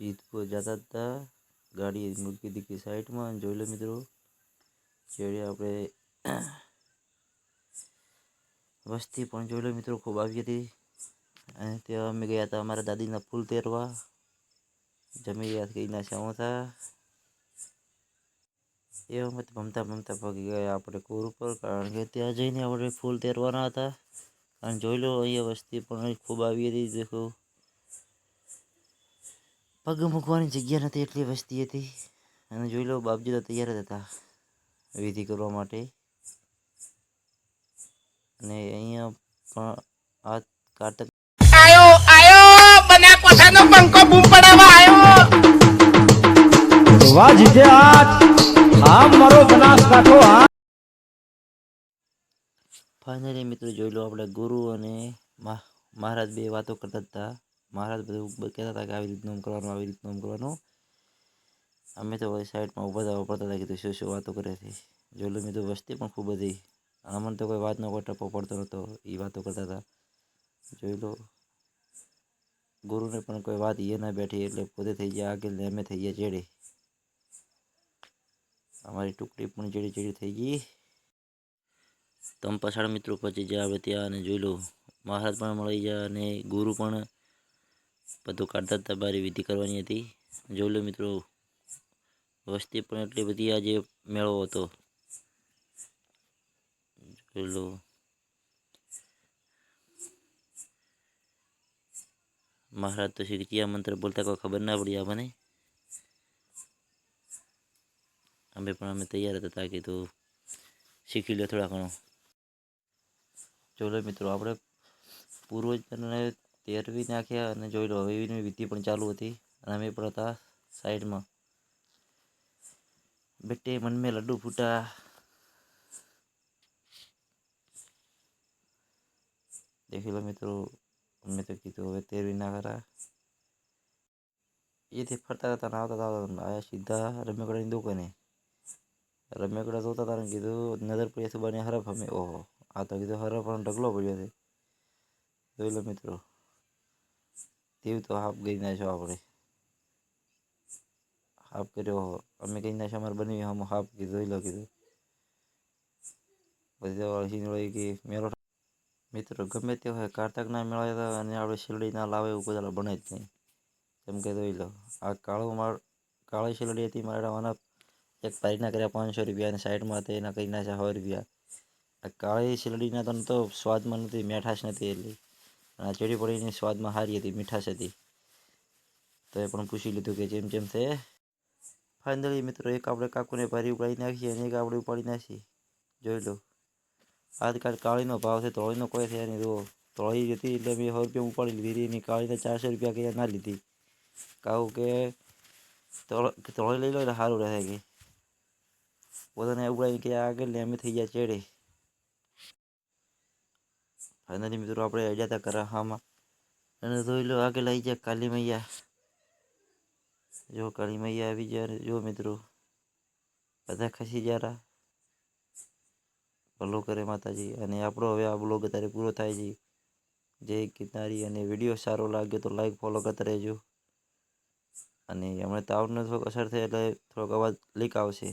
સિદ્ધપુર જતા હતા ગાડી મૂકી દીધી સાઈડમાં. જોઈ લો મિત્રો છેડે આપણે વસ્તી પણ જોઈ લો મિત્રો, ખૂબ આવી હતી. અને ત્યાં અમે ગયા હતા અમારા દાદીના ફૂલ તેરવા જમી ગયા ગઈના શ્યામ હતા સમોસા એવામાં ભમતા ભમતા ભાગી ગયા આપણે કોર ઉપર, કારણ કે ત્યાં જઈને આપણે ફૂલ તેરવાના હતા. અને જોઈ લો અહીંયા વસ્તી પણ ખૂબ આવી હતી, દેખો. પગ મૂકવાની જગ્યા નથી એટલી વસ્તી હતી. અને જોઈ લો બાપજી તો તૈયાર જ હતા વિધિ કરવા માટે. અને અહીંયા પણ આ કાર્તક આયો આયો બન્યા કોઠાનો પંખો બૂમ પડાવવા આયો. વાહ જીતે આજ આ મારો આ. ફાઇનલી મિત્રો જોઈ લો આપણે ગુરુ અને મહારાજ બે વાતો કરતા હતા. મહારાજ બધું કહેતા હતા કે આવી રીતનું આમ કરવાનું, આવી રીતનું આમ કરવાનું. અમે તો સાઈડમાં ઊભા હતા વાપરતા હતા, કીધું શું શું વાતો કરે છે? જોઈ મેં તો વસ્તી પણ ખૂબ હતી. અમને તો કોઈ વાતનો કોઈ ટપ્પો પડતો નહોતો એ વાતો કરતા હતા. જોઈ લો ગુરુને પણ કોઈ વાત એ ના બેઠી, એટલે પોતે થઈ ગયા આગળ ને અમે થઈ ગયા જેડે. અમારી ટુકડી પણ જેડી ચેડી થઈ ગઈ. તમ પછાડ મિત્રો પછી જ્યાં આવે ત્યાં અને જોઈ લો મહારાજ પણ મળી ગયા અને ગુરુ પણ બધું કાઢતા હતા, બારી વિધિ કરવાની હતી. જોઈ લો મિત્રો, વસ્તી પણ એટલી બધી આજે મેળો હતો. જોઈ લો. મહારાજ તો શ્રી મંત્ર બોલતા કોઈ ખબર ના પડી આપણને. અમે પણ, અમે તૈયાર હતા તાકી તો શીખી લો થોડા ઘણું. જોઈ લો મિત્રો, આપણે પૂર્વજને તેરવી નાખ્યા અને જોઈ લો, હવે વિધિ પણ ચાલુ હતી અને અમે પણ હતા સાઈડમાં. બેટે મનમે લડ્ડુ ફૂટા. દેખી લો મિત્રો, અમે તો કીધું હવે તેરવી ના કરા. એથી ફરતા હતા ને આવતા આવ્યા સીધા રમેકડાની દુકાને. રમેકડા જોતા હતા કીધું, નજર પડી સુબાની હરફ. અમે ઓહો, આ તો કીધું હરફ ઢગલો પડ્યો છે. જોઈ લો મિત્રો તેવું તો હાફ ગઈ નાખ્યો આપણે. હાફ કર્યો અમે કઈ નાખ્યો અમારે બની હમ હાફ કીધું લો કીધું. બધી વાળી કે મેળો મિત્રો, ગમે તે હોય કારતકના મેળા હતા અને આપણે શિરડી ના લાવે એવું કદાચ બને જ નહીં. જેમ કે જોઈ લો, આ કાળો માળ કાળી શિરડી હતી, મારા વાના એક પારીના કર્યા પાંચસો રૂપિયા અને સાઈડમાં હતા, એના ના નાખ્યા સો રૂપિયા. આ કાળી શિરડીના તો તો સ્વાદમાં નથી મીઠાશ નથી એટલી. આ ચેડી પડીની સ્વાદમાં સારી હતી, મીઠાશ હતી. તો એ પણ પૂછી લીધું કે જેમ જેમ છે ફાઇનલી મિત્રો, એક આપણે કાકુને ભારી ઉપાડી નાખીએ અને એક આપણે ઉપાડી નાખીએ. જોઈ લો. આજકાલ કાળીનો ભાવ છે તોળીનો કોઈ થયા નહીં. જુઓ તોળી હતી એટલે મેં સો રૂપિયા ઉપાડી લીધી. એની કાળીને ચારસો રૂપિયા કયા ના લીધી. કહું કે તોળી લઈ લો એટલે સારું રહે કે. પોતાને ઉપાડીને કે આગળ ને અમે થઈ ગયા ચેડે. ફાઇનલી મિત્રો આપણે અડ્યા હતા કરાહામાં. અને જોઈ લો આગળ આવી જાય કાલી મૈયા જો કાળી મૈયા આવી જાય જો મિત્રો, બધા ખસી જરા ભલો કરે માતાજી. અને આપણો હવે આ બ્લોગ અત્યારે પૂરો થાય છે. જય ગિરનારી. અને વીડિયો સારો લાગ્યો તો લાઈક ફોલો કરતા રહેજો. અને હમણાં તાવનો થોડોક અસર થાય એટલે થોડોક અવાજ લીક આવશે.